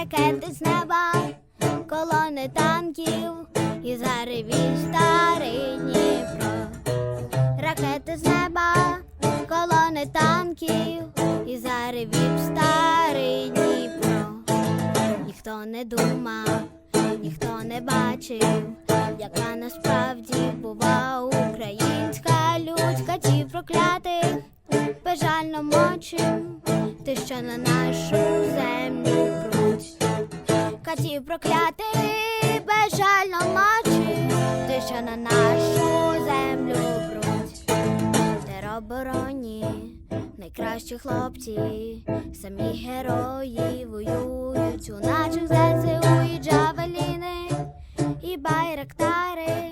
ракети з неба, колони танків і заревів старий Дніпро. Ракети з неба, колони танків і заревів старий Дніпро. Ніхто не думав, ніхто не бачив, яка насправді бува українська людь катів проклятих, безжально мочим, ти що на нашу землю круть. Катів проклятих, безжально мочим, ти що на нашу землю круть. Теробороні, найкращі хлопці, самі герої воюють у наших ЗСУ і джавеліни, і байрактари.